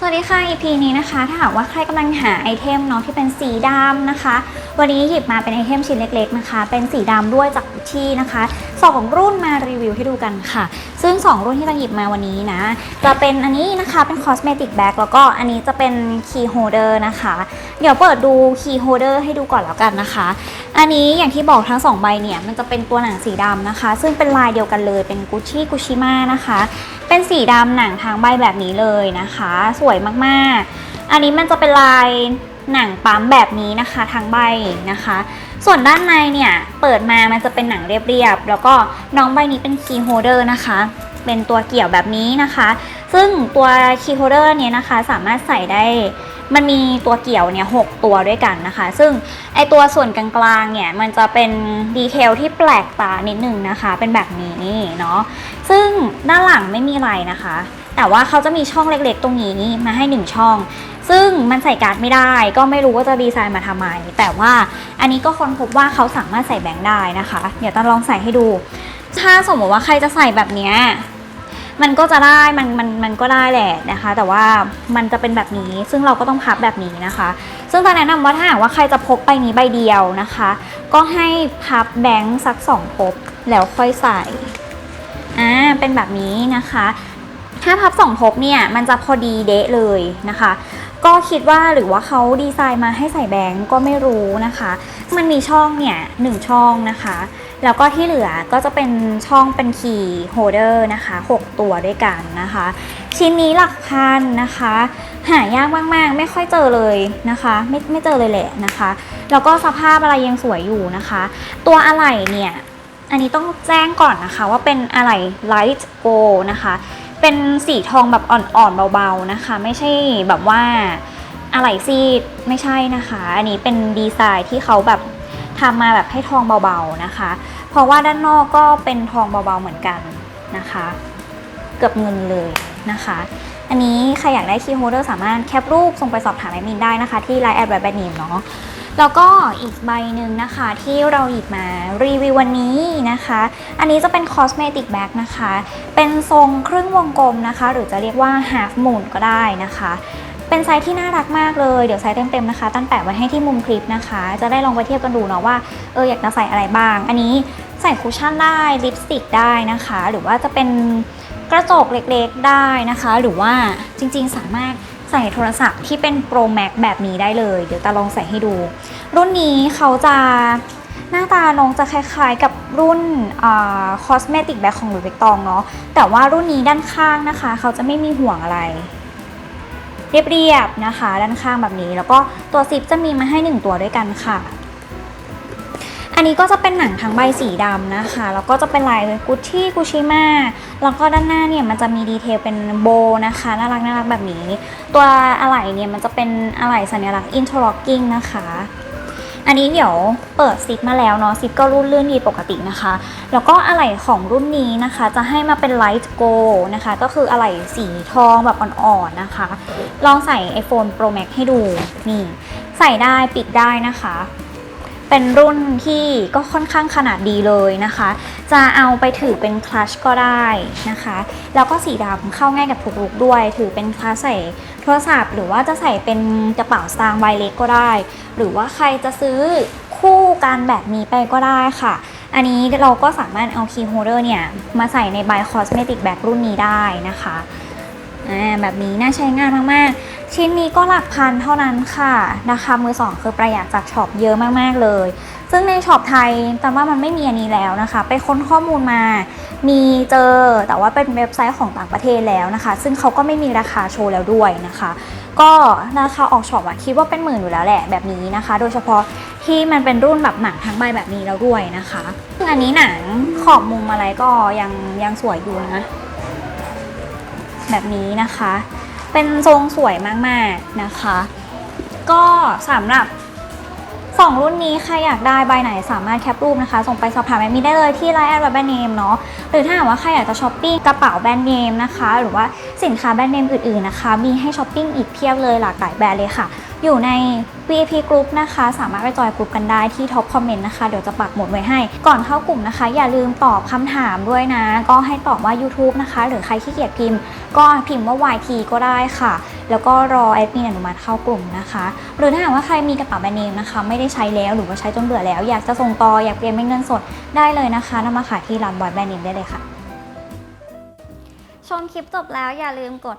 สวัสดีค่ะ EP นี้นะคะ ถ้าหากว่าใครกำลังหาไอเทมเนาะที่เป็นสีดำนะคะ วันนี้หยิบมาเป็นไอเทมชิ้นเล็กๆนะคะ เป็นสีดำด้วยจากที่นะคะสองรุ่นมารีวิวให้ดูกันค่ะ ซึ่ง 2 รุ่นที่เราหยิบมาวันนี้นะ จะเป็นอันนี้นะคะเป็น cosmetic bag แล้วก็อันนี้จะเป็น key holder นะคะ เดี๋ยวเปิดดู key holder ให้ดูก่อนแล้วกันนะคะ อันนี้อย่างที่บอกทั้งสองใบเนี่ย มันจะเป็นตัวหนังสีดำนะคะ ซึ่งเป็นลายเดียวกันเลยเป็น Gucci Gushima นะคะ เป็นสีดำหนังทางใบแบบนี้เลยนะคะ สวยมากๆ อันนี้มันจะเป็นลายหนังปั๊มแบบนี้นะคะทางใบนะคะ ส่วนด้านในเนี่ยเปิดมามันจะเป็นหนังเรียบๆแล้วก็น้องใบนี้เป็นคีย์โฮเดอร์นะคะ เป็นตัวเกี่ยวแบบนี้นะคะ ซึ่งตัวคีย์โฮเดอร์เนี่ยนะคะสามารถใส่ได้ มันมีตัวเกี่ยวเนี่ยหกตัวด้วยกันนะคะ ซึ่งไอตัวส่วนกลางๆเนี่ยมันจะเป็นดีเทลที่แปลกตานิดนึงนะคะ เป็นแบบนี้เนาะซึ่งด้านหลังไม่มีอะไรนะคะ แต่ว่าเขาจะมีช่องเล็กๆ ตรงนี้มาให้หนึ่งช่อง ซึ่งมันใส่การ์ดไม่ได้ ก็ไม่รู้ว่าจะดีไซน์มาทำไม แต่ว่าอันนี้ก็ค้นพบว่าเขาสามารถใส่แบงค์ได้นะคะ เดี๋ยวตาลองใส่ให้ดู ถ้าสมมติว่าใครจะใส่แบบเนี้ย มันก็จะได้มันมันมันก็ได้แหละนะคะ แต่ว่ามันจะเป็นแบบนี้ซึ่งเราก็ต้องพับแบบนี้นะคะ ซึ่งตาแนะนำว่าถ้าหากว่าใครจะพกใบนี้ใบเดียวนะคะ ก็ให้พับแบงค์สักสองพบแล้วค่อยใส่อ่าเป็นแบบนี้นะคะถ้าพับสองทบเนี่ยมันจะพอดีเดะเลยนะคะ ก็คิดว่าหรือว่าเขาดีไซน์มาให้ใส่แบงก์ก็ไม่รู้นะคะ มันมีช่องเนี่ยหนึ่งช่องนะคะ แล้วก็ที่เหลือก็จะเป็นช่องเป็นคีย์โฮเดอร์นะคะ 6 ตัวด้วยกันนะคะ ชิ้นนี้หลักพันนะคะ หายากมากๆ ไม่ค่อยเจอเลยนะคะ ไม่ไม่เจอเลยแหละนะคะ แล้วก็สภาพอะไรยังสวยอยู่นะคะ ตัวอะไหล่เนี่ย อันนี้ต้องแจ้งก่อนนะคะว่าเป็นอะไหล่ light g o นะคะ เป็นสีทองแบบอ่อนๆเบาๆนะคะ ไม่ใช่แบบว่าอะไหล่ซีดไม่ใช่นะคะ อันนี้เป็นดีไซน์ที่เขาแบบ ทำมาแบบให้ทองเบาๆนะคะ เพราะว่าด้านนอกก็เป็นทองเบาๆเหมือนกันนะคะ เกือบเงินเลยนะคะ อันนี้ใครอยากได้คีย์โฮเดอร์สามารถแคปรูปส่งไปสอบถามแอดมินได้นะคะ ที่ไลน์แอดแบบแบบนี้เนาะแล้วก็อีกใบหนึ่งนะคะที่เราหยิบมารีวิววันนี้นะคะ อันนี้จะเป็น cosmetic bag นะคะ เป็นทรงครึ่งวงกลมนะคะ หรือจะเรียกว่า half moon ก็ได้นะคะ เป็นไซส์ที่น่ารักมากเลย เดี๋ยวไซส์เต็มๆนะคะ ตั้งแปะไว้ให้ที่มุมคลิปนะคะ จะได้ลองไปเทียบกันดูเนาะว่าเอออยากจะใส่อะไรบ้าง อันนี้ใส่คุชชั่นได้ลิปสติกได้นะคะ หรือว่าจะเป็นกระจกเล็กๆได้นะคะ หรือว่าจริงๆสามารถใส่โทรศัพท์ที่เป็น Pro Max แบบนี้ได้เลย เดี๋ยวตาลองใส่ให้ดู รุ่นนี้เขาจะหน้าตาน้องจะคล้ายๆกับรุ่นคอสเมติกแบ็คของหลุยส์วิกตองเนาะแต่ว่ารุ่นนี้ด้านข้างนะคะ เขาจะไม่มีห่วงอะไร เรียบๆนะคะ ด้านข้างแบบนี้ แล้วก็ตัวซิปจะมีมาให้หนึ่งตัวด้วยกันค่ะ อันนี้ก็จะเป็นหนังทั้งใบสีดำนะคะ แล้วก็จะเป็นลายกุชชี่กุชิมาแล้วก็ด้านหน้าเนี่ยมันจะมีดีเทลเป็นโบนะคะน่ารักน่ารักแบบนี้ ตัวอะไหล่เนี่ยมันจะเป็นอะไหล่สัญลักษณ์อินเทอร์ล็อกกิ้งนะคะ อันนี้เดี๋ยวเปิดซิปมาแล้วเนาะซิปก็รุ่นลื่นดีปกตินะคะ แล้วก็อะไหล่ของรุ่นนี้นะคะ จะให้มาเป็น light g o นะคะ ก็คืออะไหล่สีทองแบบอ่อนๆนะคะ ลองใส่ iPhone Pro Max ให้ดูนี่ใส่ได้ปิดได้นะคะ เป็นรุ่นที่ก็ค่อนข้างขนาดดีเลยนะคะ จะเอาไปถือเป็นคลัชก็ได้นะคะ แล้วก็สีดำเข้าง่ายกับทุกลุกด้วย ถือเป็นคลัชใส่โทรศัพท์ หรือว่าจะใส่เป็นกระเป๋าสตางค์ใบเล็กก็ได้ หรือว่าใครจะซื้อคู่กันแบบนี้ไปก็ได้ค่ะ อันนี้เราก็สามารถเอาคีย์โฮเดอร์เนี่ยมาใส่ในใบคอสเมติกแบ็กรุ่นนี้ได้นะคะ อ่าแบบนี้น่าใช้งานมากๆ ชิ้นนี้ก็หลักพันเท่านั้นค่ะราคามือสองคือประหยัดจากช็อปเยอะมากๆเลย ซึ่งในช็อปไทยแต่ว่ามันไม่มีอันนี้แล้วนะคะ ไปค้นข้อมูลมา มีเจอแต่ว่าเป็นเว็บไซต์ของต่างประเทศแล้วนะคะ ซึ่งเขาก็ไม่มีราคาโชว์แล้วด้วยนะคะ ก็ราคาออกช็อปอะคิดว่าเป็นหมื่นอยู่แล้วแหละแบบนี้นะคะ โดยเฉพาะที่มันเป็นรุ่นแบบหนังทั้งใบแบบนี้แล้วด้วยนะคะซึ่งอันนี้หนังขอบมุมอะไรก็ยังยังสวยอยู่นะ แบบนี้นะคะ เป็นทรงสวยมาก ๆ นะคะ ก็สำหรับสองรุ่นนี้ใครอยากได้ใบไหนสามารถแคปรูปนะคะ ส่งไปสอบถามแอดมินได้เลยที่ไลน์แอดแบรนด์เนมเนาะหรือถ้าหากว่าใครอยากจะช้อปปิ้งกระเป๋าแบรนด์เนมนะคะ หรือว่าสินค้าแบรนด์เนมอื่น ๆ นะคะ มีให้ช้อปปิ้งอีกเพียบเลยหลากหลายแบรนด์เลยค่ะอยู่ใน VIP Group นะคะ สามารถไปจอยกลุ่มกันได้ที่ท็อปคอมเมนต์นะคะ เดี๋ยวจะปักหมุดไว้ให้ ก่อนเข้ากลุ่มนะคะ อย่าลืมตอบคำถามด้วยนะ ก็ให้ตอบว่า YouTube นะคะ หรือใครขี้เกียจพิมพ์ ก็พิมพ์ว่า YT ก็ได้ค่ะ แล้วก็รอแอดมินอนุมัติเข้ากลุ่มนะคะ หรือถ้าหากว่าใครมีกระเป๋าแบรนด์เนมนะคะ ไม่ได้ใช้แล้วหรือว่าใช้จนเบื่อแล้ว อยากจะส่งต่ออยากเปลี่ยนเป็นเงินสดได้เลยนะคะนำมาขายที่ร้านบอยแบรนด์เนมได้เลยค่ะชมคลิปจบแล้วอย่าลืมกด